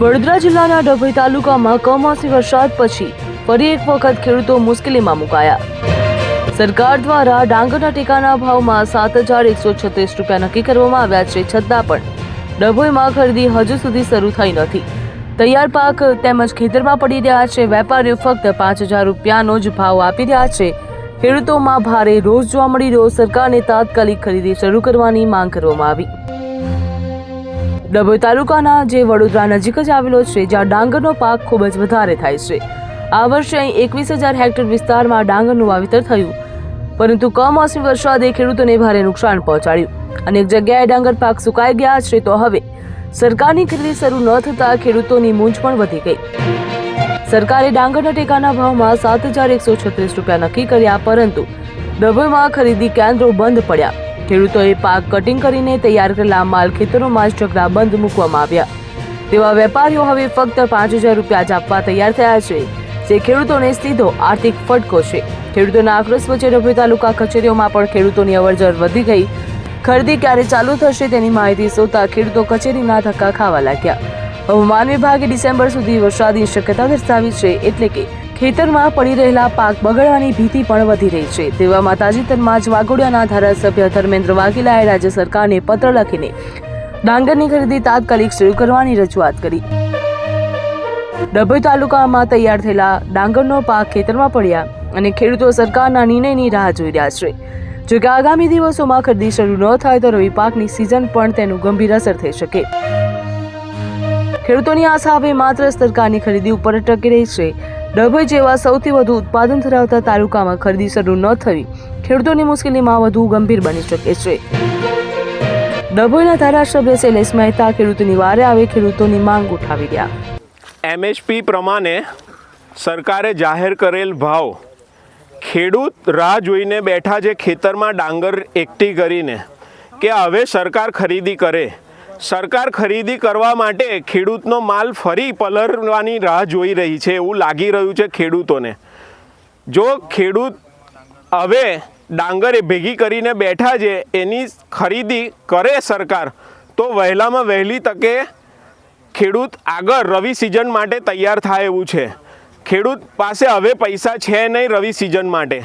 વડોદરા જિલ્લાના ડભોઈ તાલુકામાં કમોસમી વરસાદ પછી ફરી એક વખત ખેડૂતો મુશ્કેલીમાં મુકાયા. સરકાર દ્વારા ડાંગરના ટેકાના ભાવમાં સાત હજાર એકસો છત્રીસ રૂપિયા નક્કી કરવામાં આવ્યા છે, છતાં પણ ડભોઈમાં ખરીદી હજુ સુધી શરૂ થઈ નથી. તૈયાર પાક તેમજ ખેતરમાં પડી રહ્યા છે, વેપારીઓ ફક્ત પાંચ હજાર રૂપિયાનો જ ભાવ આપી રહ્યા છે. ખેડૂતોમાં ભારે રોષ જોવા મળી રહ્યો, સરકારને તાત્કાલિક ખરીદી શરૂ કરવાની માંગ કરવામાં આવી. ડભોઈ તાલુકાના જે વડોદરા નજીક જ આવેલો છે, જ્યાં ડાંગરનો પાક ખૂબ જ વધારે થાય છે. આ વર્ષે અહીં એકવીસ હજાર હેક્ટર વિસ્તારમાં ડાંગરનું વાવેતર થયું. પરંતુ કમોસમી વરસાદે ખેડૂતોને ભારે નુકસાન પહોંચાડ્યું અનેક જગ્યાએ ડાંગર પાક સુકાઈ ગયા છે તો હવે સરકારની ખરીદી શરૂ ન થતાં ખેડૂતોની મૂંઝ પણ વધી ગઈ. સરકારે ડાંગરના ટેકાના ભાવમાં સાત હજાર એકસો છત્રીસ રૂપિયા નક્કી કર્યા, પરંતુ ડભોઈમાં ખરીદી કેન્દ્રો બંધ પડ્યા. ખેડૂતોએ પાક કટિંગ કરીને તૈયાર કરેલા માલ ખેતરોમાં જ બંધ મૂકવામાં આવ્યા. તેવા વેપારીઓ હવે ફક્ત પાંચ હજાર રૂપિયા જ આપવા તૈયાર થયા છે, જે ખેડૂતોને સીધો આર્થિક ફટકો છે. ખેડૂતોના આક્રોશ વચ્ચે ડભોઈ તાલુકા કચેરીઓમાં પણ ખેડૂતોની અવરજવર વધી ગઈ. ખરીદી ક્યારે ચાલુ થશે તેની માહિતી શોધતા ખેડૂતો કચેરીના ધક્કા ખાવા લાગ્યા. હવામાન વિભાગે ડિસેમ્બર સુધી વરસાદની શક્યતા દર્શાવી છે, એટલે કે ખેતરમાં પડી રહેલા પાક બગડવાની ભીતિ પણ વધી રહી છે. તેવામાં તાજેતરમાં જ વાઘોડિયાના ધારાસભ્ય ધર્મેન્દ્ર વાઘેલાએ રાજ્ય સરકારને પત્ર લખીને ડાંગરની ખરીદી તાત્કાલિક શરૂ કરવાની રજૂઆત કરી. ડભોઈ તાલુકામાં તૈયાર થયેલા ડાંગરનો પાક ખેતરમાં પડ્યા અને ખેડૂતો સરકારના નિર્ણયની રાહ જોઈ રહ્યા છે. જો કે આગામી દિવસોમાં ખરીદી શરૂ ન થાય તો રવિ પાકની સિઝન પણ તેનું ગંભીર અસર થઈ શકે. ખેડૂતોની આશા હવે માત્ર સરકારની ખરીદી ઉપર અટકી ટકી રહી છે. ડભોઈ જેવા સૌથી વધુ ઉત્પાદન ધરાવતા તાલુકામાં ખરીદી શરૂ ન થવી, ખેડૂતોની મુશ્કેલીમાં વધુ ગંભીર બની શકે છે. ડભોઈના ધારાસભ્ય શૈલેષ મહેતા ખેડૂતોની વારે આવે ખેડૂતોની માંગ ઉઠાવી રહ્યા. એમએસપી પ્રમાણે સરકારે જાહેર કરેલ ભાવ, ખેડૂત રાહ જોઈને બેઠા જે ખેતરમાં ડાંગર એકઠી કરીને કે હવે સરકાર ખરીદી કરે. સરકાર ખરીદી કરવા માટે ખેડૂતનો માલ ફરી પલરવાની રાહ જોઈ રહી છે, એવું લાગી રહ્યું છે ખેડૂતોને. જો ખેડૂત હવે ડાંગરે ભેગી કરીને બેઠા છે, એની ખરીદી કરે સરકાર, તો વહેલામાં વહેલી તકે ખેડૂત આગળ રવિ સિઝન માટે તૈયાર થાય એવું છે. ખેડૂત પાસે હવે પૈસા છે નહીં રવિ સિઝન માટે.